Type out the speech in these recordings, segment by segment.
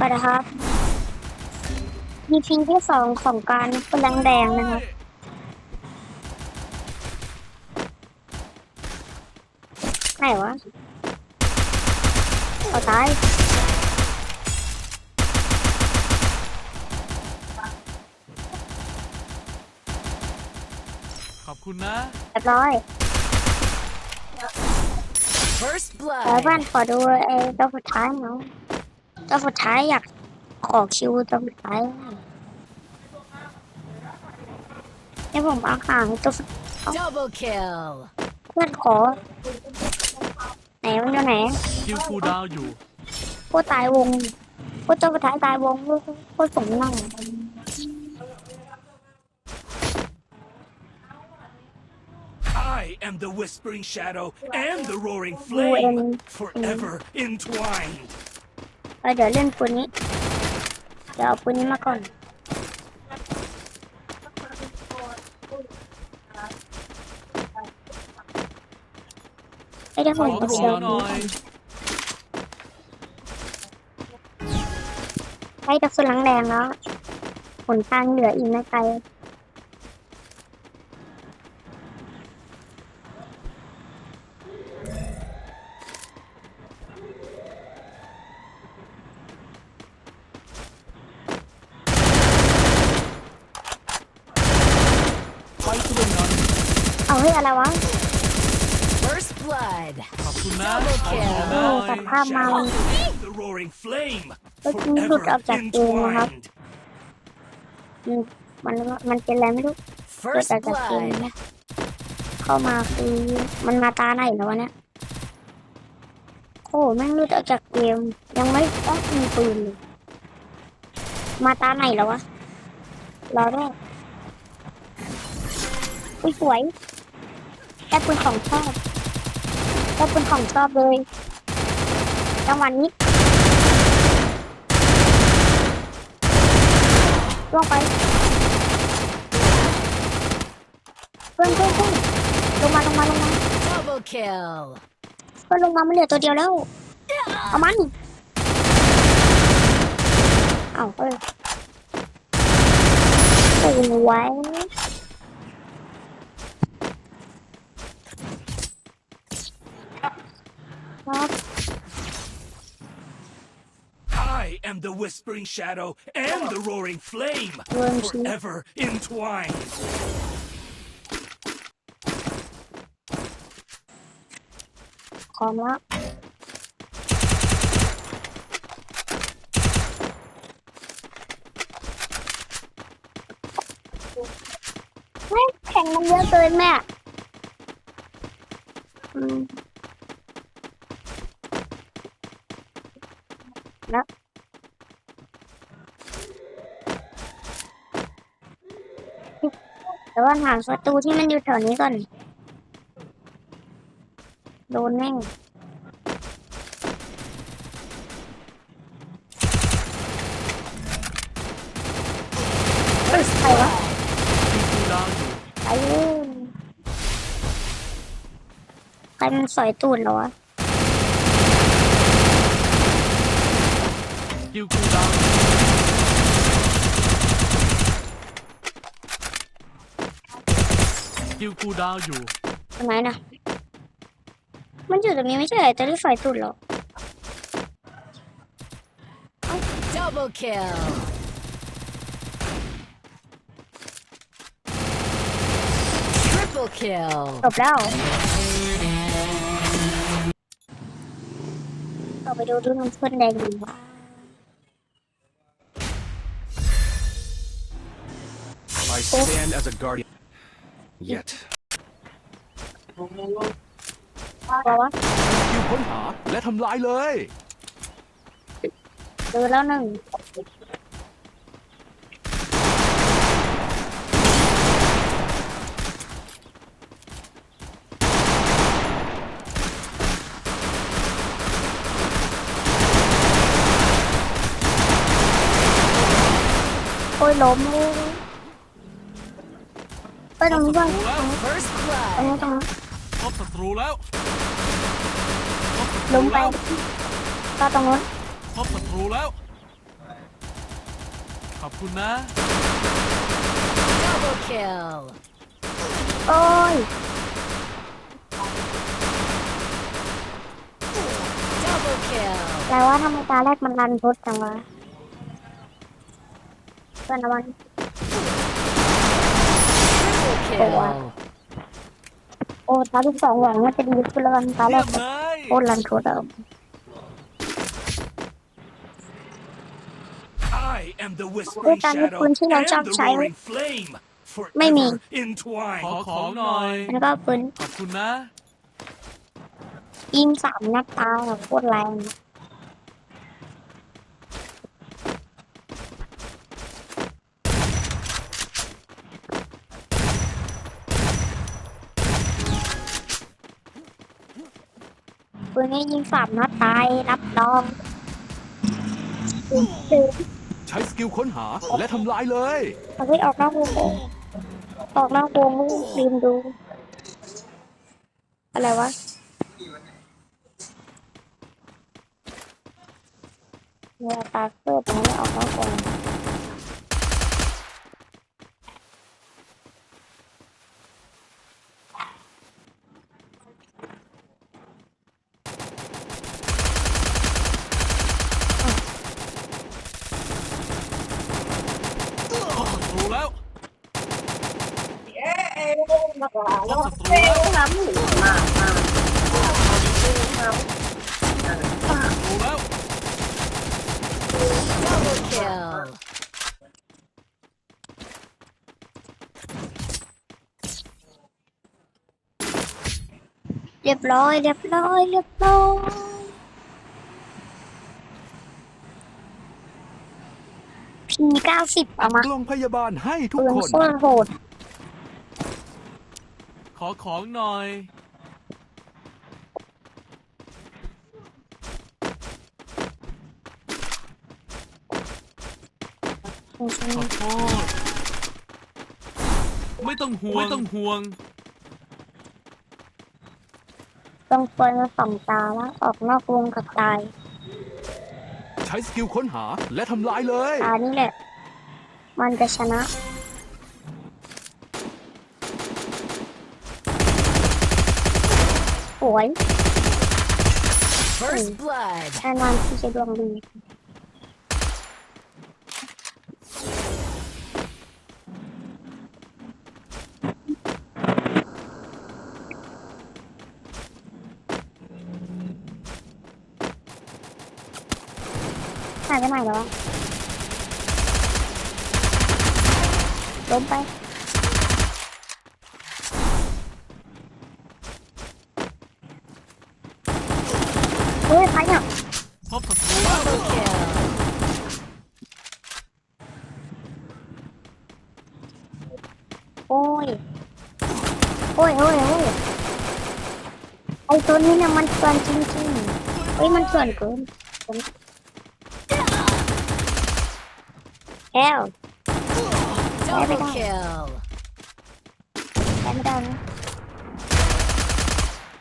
สวัสดีครับ EP ที่สองของการเป็นแรงแดงนะครับไหนวะเอาตายขอบคุณนะเรียบร้อย First แล้วเพื่อน blood. ขอดูไอ้ตัวสุดท้ายเนาะ ตัวสุดท้ายอยากขอคิวตัวสุดท้ายให้ผมเอาหางตัวสุด Double kill. เพื่อนขอ ไหนมันอยู่ไหนคิวคูลดาวน์อยู่โคตรตายวงโคตรตัวสุดท้ายตายวงโคตรสมนั่ง I am the Whispering Shadow and the Roaring UN. Flame, forever entwined. เออเดี๋ยวเล่นปืนนี้ เดี๋ยวเอาปืนนี้มาก่อน ไอ้เดี๋ยวผขอมตจะรงเชียหน่อยใช้กระสุนหลังแดงแล้วผลทางเหลืออีกไม่ไกล ไปทุกนั้น เอาเฮ้ยอะไรวะ First blood. ขอบคุณนะ Double ขอ kill หน่อยตัดภาพมา Shadow, the Roaring Flame, เมื่อกี้หลุดออก forever จากเกมนะครับ entwined. อืมมันมันเป็นอะไรไม่รู้เกิด First จากจากเกม blood. นะเข้ามาคือมันมาตาไหนแล้ววะเนี่ยโอ้แม่งหลุดออกจากเกม ยังไม่ต้องมีปืนเลยมาตาไหนแล้ววะรอด้วยอุ้ยสวยแค่ปืนของชอบ แค่ปืนของชอบเลยจังหวะนี้ล่วงไปเพื่อนเพื่อนเพื่อนลงมาลงมาลงมา Double kill. เพื่อนลงมามันเหลือตัวเดียวแล้วเอามันเอาเอ้ยสวยค Whispering Shadow and the Roaring Flame, เริ่มชี้ forever entwined. พร้อมแล้วไม่แข่งมันเยอะเกินแม่อืม แต่ว่าหาศัตรูที่มันอยู่แถวนี้ก่อน โดนแม่งเฮ้ยใครวะคิวคูลดาวน์อยู่ใครเอ้ยใครมันสอยตูดเหรอวะ คิวคู ลดาวน์คิวคูลดาวน์อยู่ ทำไมนะ มันอยู่ตรงนี้ไม่ใช่เหรอจะได้สอยตูดเหรอ Double kill. Triple kill. จบแล้วต่อไปดูดูน้ำเพื่อนแดงดีกว่า I stand as a guardian. Yet. เพราะว่าคิวค้นหาและทำลายเลยดูแล้วหนึ่งโอ้ยล้มเลยไป ตรงนี้ศับ้างว First ตรง blood. นี้ตรงนี้พบศัตรูแล้วพบศัตรูล้มไป แล้วก็ตรงนู้นพบศัตรูแล้ว ขอบคุณนะ Double kill. โอ้ย Double kill. แปลว่าทำไมตาแรกมันรันพุทดจังวะเพื่อนระวัง Triple kill. โอ้ตาทุกสองหวังว่าจะดีขึ้นแล้วกันตาแรเยี่ยกมเลยโคตรรันทดอะ I am the whispering Ôi, shadow con chứ nó and trong the cháy. roaring flame. Mày mì. Forever ขอ entwined. ของหน่อย แล้วก็ปืนขอบคุณนะ ยิงสามนัดตายอะโคตรแรง ปืนนี้ยิงสามนัดตายรับรองคือใช้สกิลค้นหาและทำลายเลยเอาไปออกนอกวงออกนอกวงลืมดู อะไรวะเนี่ยตาเกิดนะไม่ออกนอกวง พบศัตรูแล้ว พบศัตรูแล้วศัตรูแล้ว Double kill. เรียบร้อยเรียบร้อยเรียบร้อยพีเก้าสิบเอามากล่องพยาบาลให้ทุกปืนคน โคตรโหดข อของหน่อย ขอโทษ ไม่ต้องห่วง ไม่ต้องห่วง ต้องปืนมาสองตาแล้วออกนอกวงกับตาย ใช้สกิลค้นหาและทำลายเลย ตานี่แหละ มันจะชนะ สวย First blood. แน่นอนที่จะดวงดี หายไปไหนแล้ววะล้มไป เฮ้ยใครเนี่ยพบศัตรูแล้วโอ้ย โอ้ยโอ้ยโอ้ยไอตัวนี้เนี่ยมันเกินจริงๆเฮ้ยมันเกินเกินแก้ว Double kill. แก้ไม่ได้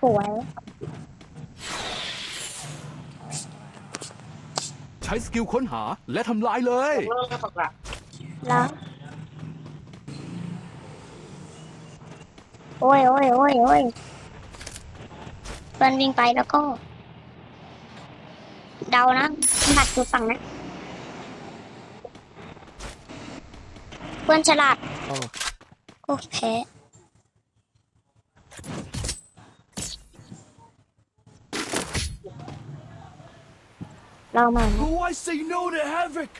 สวย ช้สกิลค้นหาและทำลายเลย แล้วโอ้ยโอ้ยโอ้ยโอ้ยเพื่อนวิ่งไปแล้วก็ เดานะมันหัดอยู่ฝั่งนะเพื่อนฉลาด โอ้โอ้แพ้ เรามานะ Oh, I say no to havoc.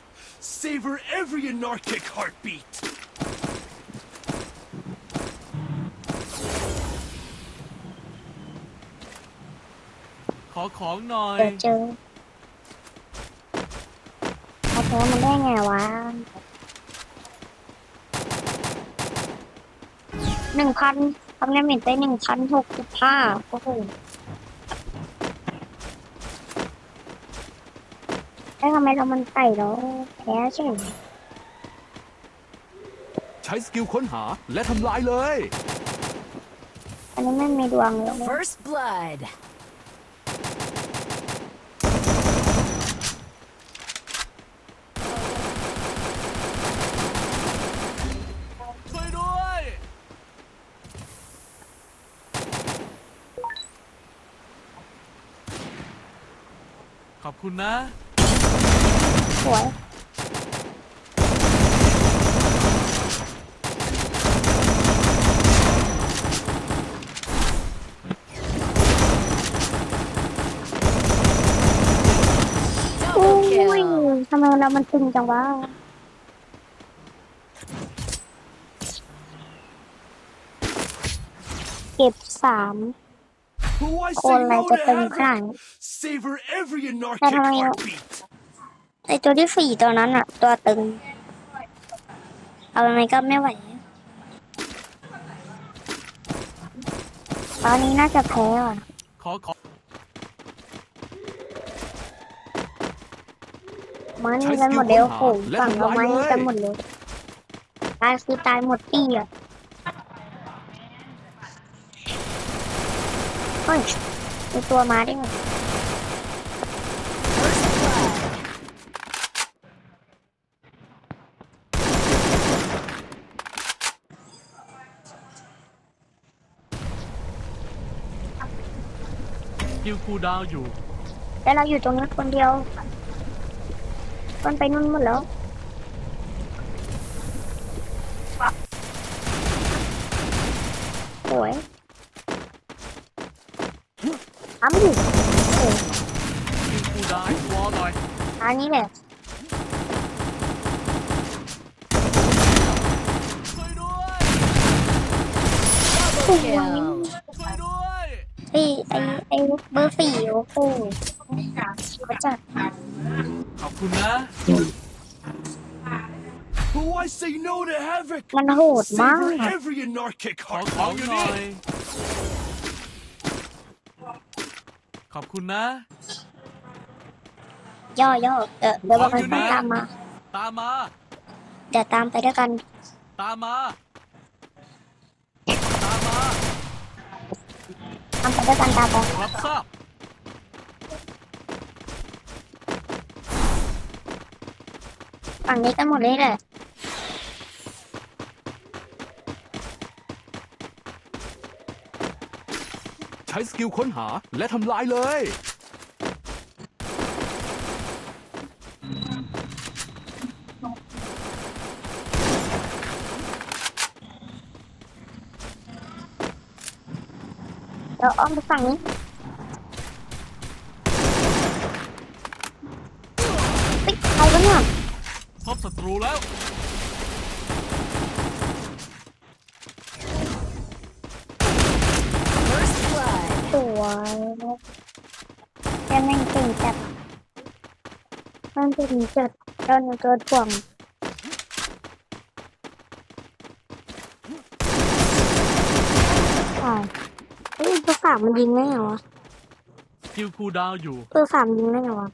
Savor every anarchic heartbeat. ขอของหน่อย เดี๋ยวเจอเขาแพ้มันได้ไงวะหนึ่งพันทำงานเหม็นไปหนึ่งพันหกสิบห้าโอ้โหำไมเรามันไต่เราแพ้ใช่ไหมใช้สกิลค้นหาและทำลายเลย อันนี้ไม่มีดวงเลย First blood ช่วด้วย ขอบคุณนะ สวยโอ้ Double ย kill. ทำไมเรามันตึงจังวะเก็บสาม Who I คน say อะไร no จะ to ตึงขนาด havoc? นี้ Savor every anarchic Pero yo- heartbeat. ไอตัวที่สี่ตัวนั้นอะตัวตึง เอายังไงก็ไม่ไหว ตอนนี้น่าจะแพ้อะขอขอมันนี่กันหมดเดียวโอ้โหฝั่งเรามันนี่กันหมดเลยตายคือตายหมดตี้อะเฮ้ยมีตัวมาได้ไง คิวคูลดาวน์อยู่ แต่เราอยู่ตรงนี้คนเดียวมันไปนู่นหมดแล้ว โอ้ยทำดิโอ้ยคิวคูลดาวน์วอลหน่อยอันนี้แหละช่วยด้วย Double kill. ช่วยด้วย ไอ้ไอ้ไอ้ เบอร์สี่โอ้โหเขาจะขอบคุณนะ Who I say no to havoc? มันโหดมาก Savor every anarchic ขอ heartbeat. อยู่นี่ขอบคุณนะ ย่อย่อเออเดี๋ยวบอกให้ตามมา ตามมา เดี๋ยวตามไปด้วยกัน ตามมา ตามมา ตามไปด้วยกันตามไปรับทราบฝั่งนี้กันหมดเลยแหละใช้สกิลค้นหาและทำลายเลย เดี๋ยวอ้อมไปฝั่งนี้เฮ้ยใครวะเนี่ยพบศัตรูแล้ว First blood. สวยแค่แม่งเก่งจัดมันเป็นจัดโดนตัวถ่วงอ่าวเฮ้ย ตัวสามมันยิงได้ไงวะคิวคูลดาวน์อยู่ ตัวสามยิงได้ไงวะ